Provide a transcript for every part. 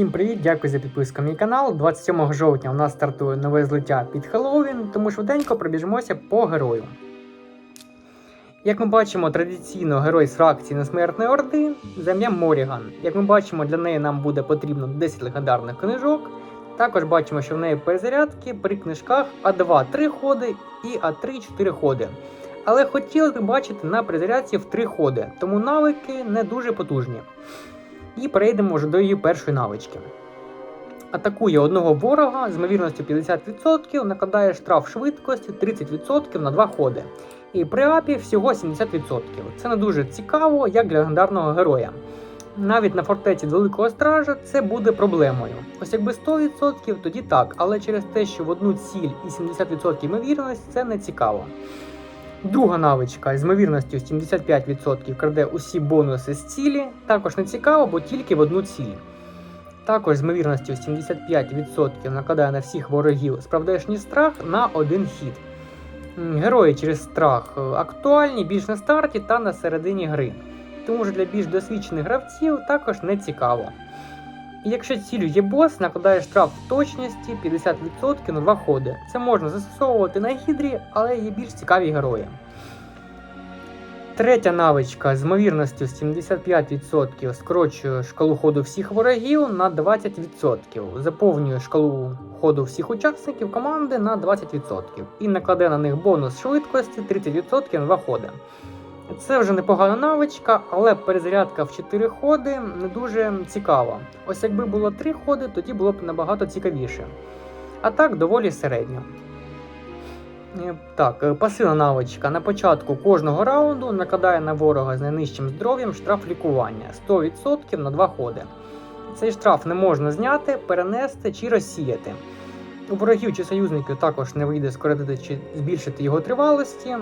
Всім привіт, дякую за підписку на мій канал. 27 жовтня у нас стартує нове злиття під Хеллоуін, тому швиденько пробіжимося по герою. Як ми бачимо, традиційно герой з фракції Несмертної Орди за Моріган. Як ми бачимо, для неї нам буде потрібно 10 легендарних книжок. Також бачимо, що в неї перезарядки при книжках А2 3 ходи і А3 4 ходи. Але хотілося б бачити на перезарядці в 3 ходи, тому навики не дуже потужні. І перейдемо вже до її першої навички. Атакує одного ворога з ймовірністю 50%, накладає штраф швидкості 30% на 2 ходи. І при апі всього 70%. Це не дуже цікаво, як для легендарного героя. Навіть на фортеці Великого Стража це буде проблемою. Ось якби 100%, тоді так, але через те, що в одну ціль і 70% ймовірність, це не цікаво. Друга навичка з ймовірністю 75% краде усі бонуси з цілі. Також не цікаво, бо тільки в одну ціль. Також з ймовірністю 75% накладає на всіх ворогів справдешній страх на один хід. Герої через страх е, актуальні більш на старті та на середині гри. Тому що для більш досвідчених гравців також не цікаво. І якщо цілю є бос, накладає штраф в точності 50% на два ходи. Це можна застосовувати на гідрі, але є більш цікаві герої. Третя навичка з ймовірністю 75% скорочує шкалу ходу всіх ворогів на 20%. Заповнює шкалу ходу всіх учасників команди на 20% і накладе на них бонус швидкості 30% на 2 ходи. Це вже непогана навичка, але перезарядка в 4 ходи не дуже цікава. Ось якби було 3 ходи, тоді було б набагато цікавіше. А так доволі середньо. Е, Так, е, пасивна навичка. На початку кожного раунду накладає на ворога з найнижчим здоров'ям штраф лікування 100% на 2 ходи. Цей штраф не можна зняти, перенести чи розсіяти. У ворогів чи союзників також не вийде скоротити чи збільшити його тривалості.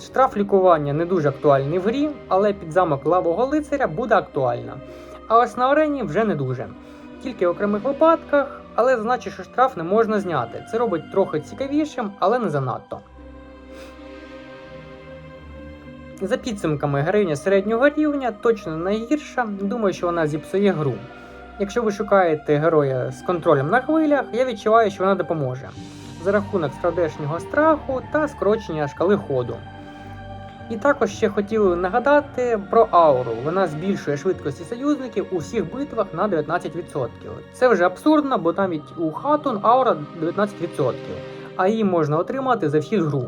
Штраф лікування не дуже актуальний в грі, але під замок лавого лицаря буде актуальна. А ось на арені вже не дуже. Тільки в окремих випадках, але значить, що штраф не можна зняти. Це робить трохи цікавішим, але не занадто. За підсумками героїня середнього рівня точно найгірша. Думаю, що вона зіпсує гру. Якщо ви шукаєте героя з контролем на хвилях, я відчуваю, що вона допоможе за рахунок страдешнього страху та скорочення шкали ходу. І також ще хотів нагадати про ауру. Вона збільшує швидкості союзників у всіх битвах на 19%. Це вже абсурдно, бо навіть у Хатун аура 19%, а її можна отримати за вхід гру.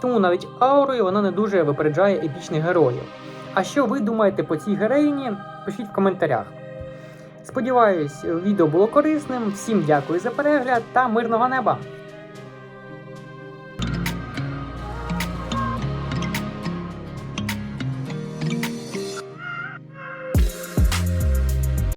Тому навіть аурою вона не дуже випереджає епічних героїв. А що ви думаєте по цій героїні? Пишіть в коментарях. Сподіваюсь, відео було корисним. Всім дякую за перегляд та мирного неба!